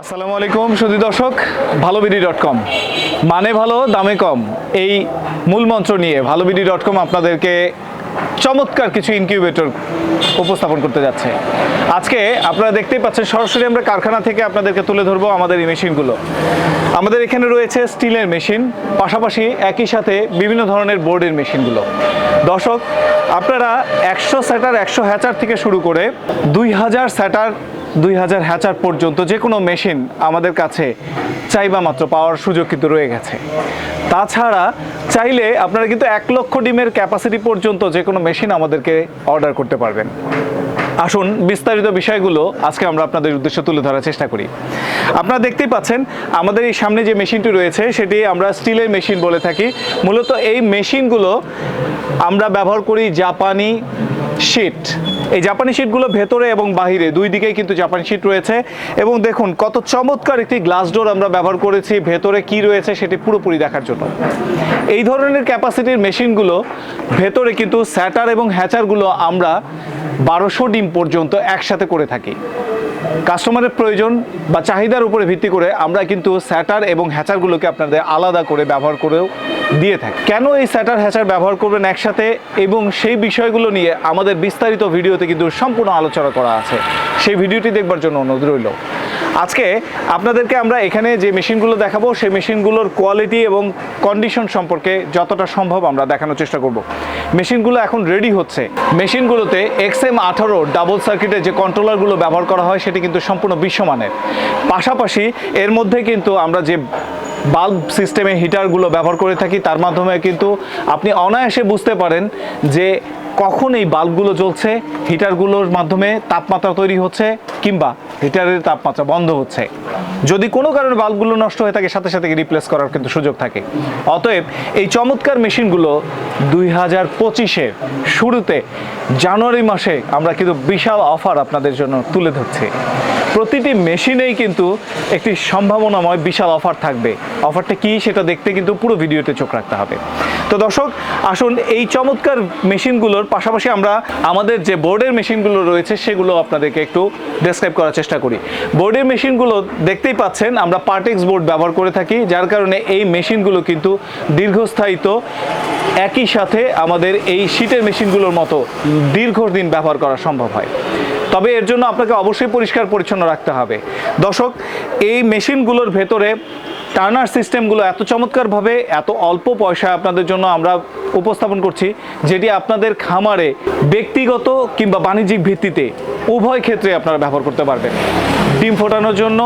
আসসালামু আলাইকুম সুধী দর্শক, ভালোবিডি ডট কম। মানে ভালো, দামে কম, এই মূল মন্ত্র নিয়ে ভালোবিডি ডট কম আপনাদেরকে চমৎকার কিছু ইনকিউবেটর উপস্থাপন করতে যাচ্ছে। আজকে আপনারা দেখতেই পাচ্ছেন, সরাসরি আমরা কারখানা থেকে আপনাদেরকে তুলে ধরবো আমাদের এই মেশিনগুলো। আমাদের এখানে রয়েছে স্টিলের মেশিন, পাশাপাশি একই সাথে বিভিন্ন ধরনের বোর্ডের মেশিনগুলো। দর্শক, আপনারা একশো স্যাটার একশো হ্যাচার থেকে শুরু করে দুই হাজার স্যাটার দুই হাজার হ্যাচার পর্যন্ত যে কোনো মেশিন আমাদের কাছে চাইবা মাত্র পাওয়ার সুযোগ কিন্তু রয়ে গেছে। তাছাড়া চাইলে আপনারা কিন্তু এক লক্ষ ডিমের ক্যাপাসিটি পর্যন্ত যে কোনো মেশিন আমাদেরকে অর্ডার করতে পারবেন। আসুন, বিস্তারিত বিষয়গুলো আজকে আমরা আপনাদের উদ্দেশ্যে তুলে ধরার চেষ্টা করি। আপনারা দেখতেই পাচ্ছেন, আমাদের এই সামনে যে মেশিনটি রয়েছে, সেটি আমরা স্টিলের মেশিন বলে থাকি। মূলত এই মেশিনগুলো আমরা ব্যবহার করি জাপানি শিট। এই জাপানি শিটগুলো ভেতরে এবং বাহিরে, দুই দিকেই কিন্তু জাপানি শিট রয়েছে। এবং দেখুন, কত চমৎকার একটি গ্লাস ডোর আমরা ব্যবহার করেছি, ভেতরে কি রয়েছে সেটি পুরোপুরি দেখার জন্য। এই ধরনের ক্যাপাসিটির মেশিনগুলো ভেতরে কিন্তু স্যাটার এবং হ্যাচারগুলো আমরা বারোশো ডিম পর্যন্ত একসাথে করে থাকি। কাস্টমারের প্রয়োজন বা চাহিদার উপরে ভিত্তি করে আমরা কিন্তু স্যাটার এবং হ্যাচারগুলোকে আপনাদের আলাদা করে ব্যবহার করেও দিয়ে থাকি। কেন এই স্যাটার, হ্যাচার ব্যবহার করবেন একসাথে এবং সেই বিষয়গুলো নিয়ে আমাদের বিস্তারিত ভিডিওতে কিন্তু সম্পূর্ণ আলোচনা করা আছে। সেই ভিডিওটি দেখবার জন্য অনুরোধ রইল। আজকে আপনাদেরকে আমরা এখানে যে মেশিনগুলো দেখাবো, সেই মেশিনগুলোর কোয়ালিটি এবং কন্ডিশন সম্পর্কে যতটা সম্ভব আমরা দেখানোর চেষ্টা করব। মেশিনগুলো এখন রেডি হচ্ছে। মেশিনগুলোতে এক্স এম আঠারো ডাবল সার্কিটে যে কন্ট্রোলারগুলো ব্যবহার করা হয়, সেটি কিন্তু সম্পূর্ণ বিশ্বমানের। পাশাপাশি এর মধ্যে কিন্তু আমরা যে বাল্ব সিস্টেমে হিটারগুলো ব্যবহার করে থাকি, তার মাধ্যমে কিন্তু আপনি অনায়াসে বুঝতে পারেন যে কখন এই বাল্বগুলো জ্বলছে? হিটারগুলোর মাধ্যমে তাপমাত্রা তৈরি হচ্ছে কিংবা হিটারের তাপমাত্রা বন্ধ হচ্ছে। যদি কোনো কারণে বাল্বগুলো নষ্ট হয়ে থাকে, সাথে সাথে রিপ্লেস করার কিন্তু সুযোগ থাকে। অতএব এই চমৎকার মেশিনগুলো দুই হাজার পঁচিশের শুরুতে জানুয়ারি মাসে আমরা কিন্তু বিশাল অফার আপনাদের জন্য তুলে ধরছি। প্রতিটি মেশিনেই কিন্তু একটি সম্ভাবনাময় বিশাল অফার থাকবে। অফারটা কি সেটা দেখতে কিন্তু পুরো ভিডিওতে চোখ রাখতে হবে। তো দর্শক, আসুন এই চমৎকার মেশিনগুলোর পাশাপাশি আমরা আমাদের যে বোর্ডের মেশিনগুলো রয়েছে সেগুলো আপনাদেরকে একটু ডেসক্রাইব করার চেষ্টা করি। বোর্ডের মেশিনগুলো দেখতেই পাচ্ছেন, আমরা পার্টেক্স বোর্ড ব্যবহার করে থাকি, যার কারণে এই মেশিনগুলো কিন্তু দীর্ঘস্থায়িত, একই সাথে আমাদের এই শীতের মেশিনগুলোর মতো দীর্ঘদিন ব্যবহার করা সম্ভব হয়। তবে এর জন্য আপনাকে অবশ্যই পরিষ্কার পরিচ্ছন্ন রাখতে হবে। দর্শক, এই মেশিনগুলোর ভেতরে টার্নার সিস্টেমগুলো এত চমৎকারভাবে, এত অল্প পয়সায় আপনাদের জন্য আমরা উপস্থাপন করছি, যেটি আপনাদের খামারে ব্যক্তিগত কিংবা বাণিজ্যিক ভিত্তিতে উভয় ক্ষেত্রে আপনারা ব্যবহার করতে পারবেন। ডিম ফোটানোর জন্য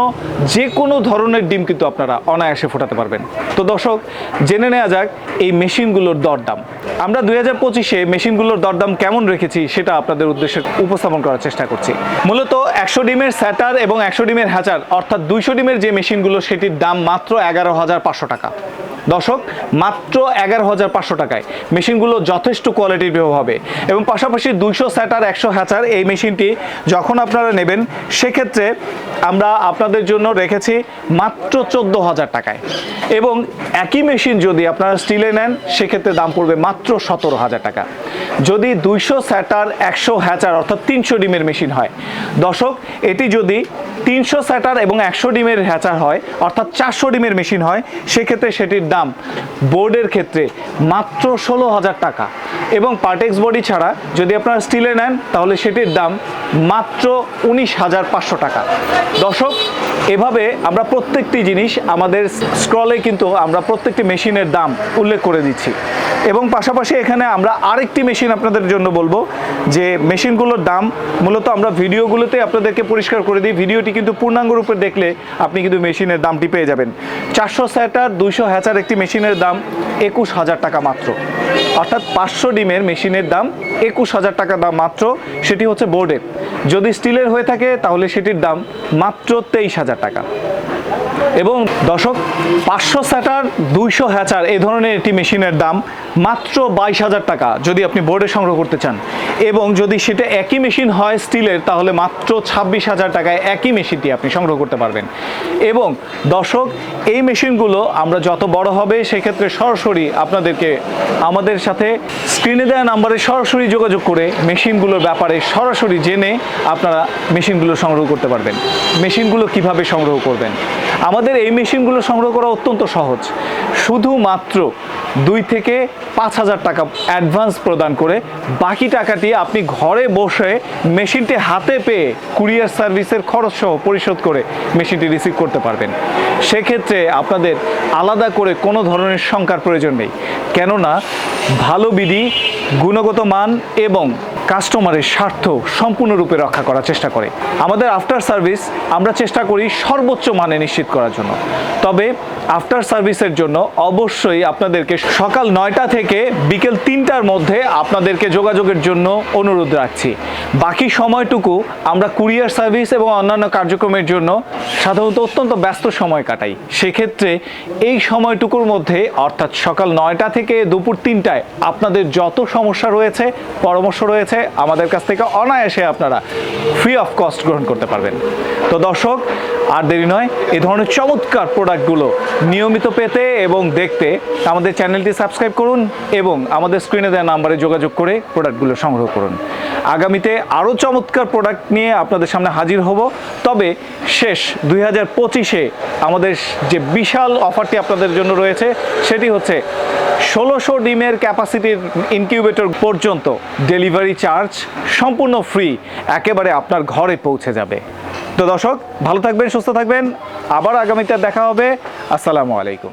যে কোনো ধরনের ডিম কিন্তু আপনারা অনায়াসে ফোটাতে পারবেন। তো দর্শক, জেনে নেওয়া যাক এই মেশিনগুলোর দরদাম। আমরা দুই হাজার পঁচিশে মেশিনগুলোর দরদাম কেমন রেখেছি সেটা আপনাদের উদ্দেশ্যে উপস্থাপন করার চেষ্টা করছি। মূলত একশো ডিমের স্যাটার এবং একশো ডিমের হ্যাচার, অর্থাৎ দুইশো ডিমের যে মেশিনগুলো, সেটির দাম মাত্র এগারো হাজার পাঁচশো টাকা। দর্শক, মাত্র এগারো হাজার পাঁচশো টাকায় মেশিনগুলো যথেষ্ট কোয়ালিটির হবে। এবং পাশাপাশি দুইশো স্যাটার একশো হ্যাচার এই মেশিনটি যখন আপনারা নেবেন, সেক্ষেত্রে আমরা আপনাদের জন্য রেখেছি মাত্র চোদ্দ হাজার টাকায়। এবং একই মেশিন যদি আপনারা স্টিলে নেন, সেক্ষেত্রে দাম পড়বে মাত্র সতেরো হাজার টাকা। যদি দুইশো স্যাটার একশো হ্যাচার অর্থাৎ তিনশো ডিমের মেশিন হয়, দর্শক, এটি যদি তিনশো স্যাটার এবং একশো ডিমের হ্যাচার হয়, অর্থাৎ চারশো ডিমের মেশিন হয়, সেক্ষেত্রে সেটির দাম বোর্ডের ক্ষেত্রে মাত্র ষোলো হাজার টাকা। এবং পার্টেক্স বডি ছাড়া যদি আপনারা স্টিলে নেন, তাহলে সেটির দাম মাত্র উনিশ হাজার পাঁচশো টাকা। দর্শক, এভাবে আমরা প্রত্যেকটি জিনিস আমাদের স্ক্রলে কিন্তু আমরা প্রত্যেকটি মেশিনের দাম উল্লেখ করে দিচ্ছি। এবং পাশাপাশি এখানে আমরা আরেকটি মেশিন আপনাদের জন্য বলব, যে মেশিনগুলোর দাম মূলত আমরা ভিডিওগুলোতে আপনাদেরকে পরিষ্কার করে দিই। ভিডিওটি কিন্তু পূর্ণাঙ্গ রূপে দেখলে আপনি কিন্তু মেশিনের দামটি পেয়ে যাবেন। চারশো স্যাটার, দুইশো হ্যাচার একটি মেশিনের দাম একুশ হাজার টাকা মাত্র। অর্থাৎ পাঁচশো ডিমের মেশিনের দাম একুশ হাজার টাকা দাম মাত্র। সেটি হচ্ছে বোর্ডের যদি স্টিলের হয়ে থাকে, তাহলে সেটির দাম মাত্র তেইশ হাজার টাকা। এবং দশক পাঁচশো স্যাটার, দুইশো হ্যাচার, এই ধরনের একটি মেশিনের দাম মাত্র বাইশ হাজার টাকা, যদি আপনি বোর্ডে সংগ্রহ করতে চান। এবং যদি সেটা একই মেশিন হয় স্টিলের, তাহলে মাত্র ছাব্বিশ হাজার টাকায় একই মেশিনটি আপনি সংগ্রহ করতে পারবেন। এবং দর্শক, এই মেশিনগুলো আমরা যত বড় হবে, সেক্ষেত্রে সরাসরি আপনাদেরকে আমাদের সাথে স্ক্রিনে দেওয়া নাম্বারে সরাসরি যোগাযোগ করে মেশিনগুলোর ব্যাপারে সরাসরি জেনে আপনারা মেশিনগুলো সংগ্রহ করতে পারবেন। মেশিনগুলো কীভাবে সংগ্রহ করবেন? আমাদের এই মেশিনগুলো সংগ্রহ করা অত্যন্ত সহজ। শুধুমাত্র দুই থেকে পাঁচ হাজার টাকা অ্যাডভান্স প্রদান করে বাকি টাকাটি আপনি ঘরে বসে মেশিনটি হাতে পেয়ে কুরিয়ার সার্ভিসের খরচ সহ পরিশোধ করে মেশিনটি রিসিভ করতে পারবেন। সেক্ষেত্রে আপনাদের আলাদা করে কোনো ধরনের শঙ্কার প্রয়োজন নেই। কেননা ভালো বিধি, গুণগত মান এবং কাস্টমারের স্বার্থ সম্পূর্ণরূপে রক্ষা করার চেষ্টা করে। আমাদের আফটার সার্ভিস আমরা চেষ্টা করি সর্বোচ্চ মানে নিশ্চিত করার জন্য। তবে আফটার সার্ভিসের জন্য অবশ্যই আপনাদেরকে সকাল নয়টা থেকে বিকেল তিনটার মধ্যে আপনাদেরকে যোগাযোগের জন্য অনুরোধ রাখছি। বাকি সময়টুকু আমরা কুরিয়ার সার্ভিস এবং অন্যান্য কার্যক্রমের জন্য সাধারণত অত্যন্ত ব্যস্ত সময় কাটাই। সেক্ষেত্রে এই সময়টুকুর মধ্যে, অর্থাৎ সকাল নয়টা থেকে দুপুর তিনটায় আপনাদের যত সমস্যা রয়েছে, পরামর্শ রয়েছে আমাদের কাছ থেকে অনায়াসে আপনারা ফ্রি অফ কস্ট গ্রহণ করতে পারবেন। তো দর্শক, আর দেরি নয় এই ধরনের চমৎকার প্রোডাক্টগুলো নিয়মিত পেতে এবং দেখতে আমাদের চ্যানেলটি সাবস্ক্রাইব করুন এবং আমাদের স্ক্রিনে দেওয়া নাম্বারে যোগাযোগ করে প্রোডাক্টগুলো সংগ্রহ করুন। আগামীতে আরও চমৎকার প্রোডাক্ট নিয়ে আপনাদের সামনে হাজির হব। তবে শেষ দুই হাজার পঁচিশে আমাদের যে বিশাল অফারটি আপনাদের জন্য রয়েছে, সেটি হচ্ছে ষোলোশো ডিমের ক্যাপাসিটির ইনকিউবেটর পর্যন্ত ডেলিভারি চার্জ সম্পূর্ণ ফ্রি একেবারে আপনার ঘরে পৌঁছে যাবে। তো দর্শক, ভালো থাকবেন, সুস্থ থাকবেন। আবার আগামীতে দেখা হবে। আসসালামু আলাইকুম।